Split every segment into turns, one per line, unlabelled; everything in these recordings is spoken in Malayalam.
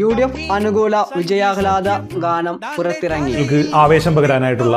യു ഡി എഫ് അനുകൂല വിജയാഹ്ലാദ ഗാനം പുറത്തിറങ്ങി.
നമുക്ക്
ആവേശം പകരാനായിട്ടുള്ള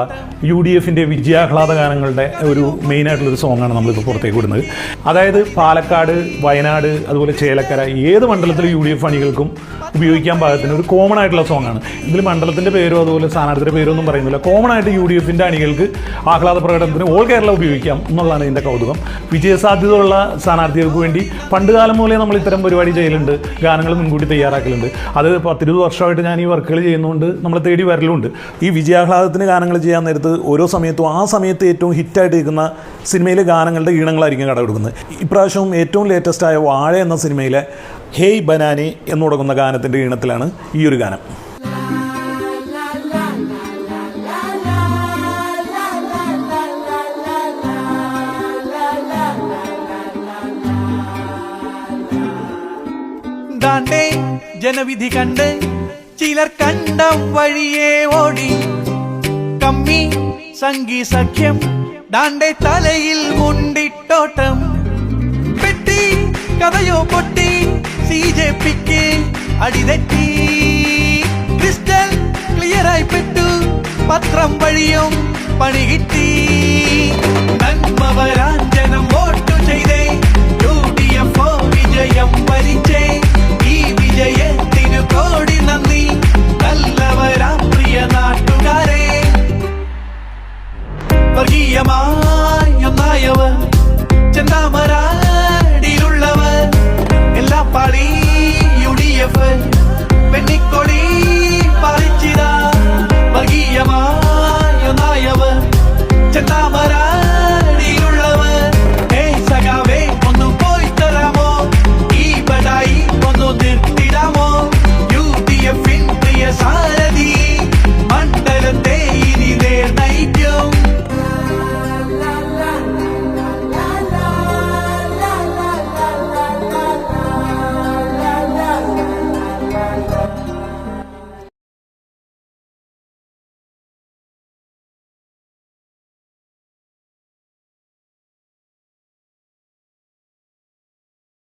യു ഡി എഫിന്റെ വിജയാഹ്ലാദ ഗാനങ്ങളുടെ ഒരു മെയിൻ ആയിട്ടുള്ള ഒരു സോങ്ങാണ് നമ്മളിപ്പോൾ പുറത്തേക്ക് വിടുന്നത്. അതായത് പാലക്കാട് വയനാട് അതുപോലെ ചേലക്കര ഏത് മണ്ഡലത്തിലെ യു ഡി എഫ് അണികൾക്കും ഉപയോഗിക്കാൻ പാകത്തിന് ഒരു കോമൺ ആയിട്ടുള്ള സോങ്ങാണ് ഇതിൽ മണ്ഡലത്തിന്റെ പേരോ അതുപോലെ സ്ഥാനാർത്ഥിയുടെ പേരോ ഒന്നും പറയുന്നില്ല. കോമൺ ആയിട്ട് യു ഡി എഫിന്റെ അണികൾക്ക് ആഹ്ലാദ പ്രകടനത്തിന് ഓൾ കേരള ഉപയോഗിക്കാം എന്നുള്ളതാണ് ഇതിന്റെ കൗതുകം. വിജയസാധ്യതയുള്ള സ്ഥാനാർത്ഥികൾക്ക് വേണ്ടി പണ്ട് കാലം മൂലം നമ്മൾ ഇത്തരം പരിപാടി ചെയ്യലുണ്ട്. ഗാനങ്ങൾ മുൻകൂട്ടി തയ്യാറാക്കലുണ്ട്. അത് പത്തിരുപത് വർഷമായിട്ട് ഞാൻ ഈ വർക്കുകൾ ചെയ്യുന്നതുകൊണ്ട് നമ്മൾ തേടി വരലുണ്ട് ഈ വിജയാഹ്ലാദത്തിന് ഗാനങ്ങൾ ചെയ്യാൻ നേരത്ത് ഓരോ സമയത്തും ആ സമയത്ത് ഏറ്റവും ഹിറ്റായിട്ട് നിൽക്കുന്ന സിനിമയിലെ ഗാനങ്ങളുടെ ഈണങ്ങളായിരിക്കും കടമെടുക്കുന്നത്. ഇപ്രാവശ്യവും ഏറ്റവും ലേറ്റസ്റ്റായ വാഴ എന്ന സിനിമയിലെ ഹേയ് ബനാനി എന്ന് തുടങ്ങുന്ന ഗാനത്തിന്റെ ഈണത്തിലാണ് ഈ ഒരു ഗാനം.
ജനവിധി കണ്ട് ചിലർ കണ്ടം വഴിയെ ഓടി. കമ്മി സംഗി സഖ്യം ഡാണ്ടെ തലയിൽ മുണ്ടിട്ടോട്ടം പെട്ടി കഥയോ പൊട്ടി സി ജെ പിക്ക് അടിതെറ്റി. ക്രിസ്റ്റൽ ക്ലിയറായി പെട്ടു പത്രം വഴിയും പണി കിട്ടി. പ്രണയമായൊന്നായവർ ചെന്താമരാടിയിലുള്ളവർ എല്ലാ പാടി യു ഡി എഫ് പെണ്ണിക്കൊടി പറിച്ചിത ചെന്താമര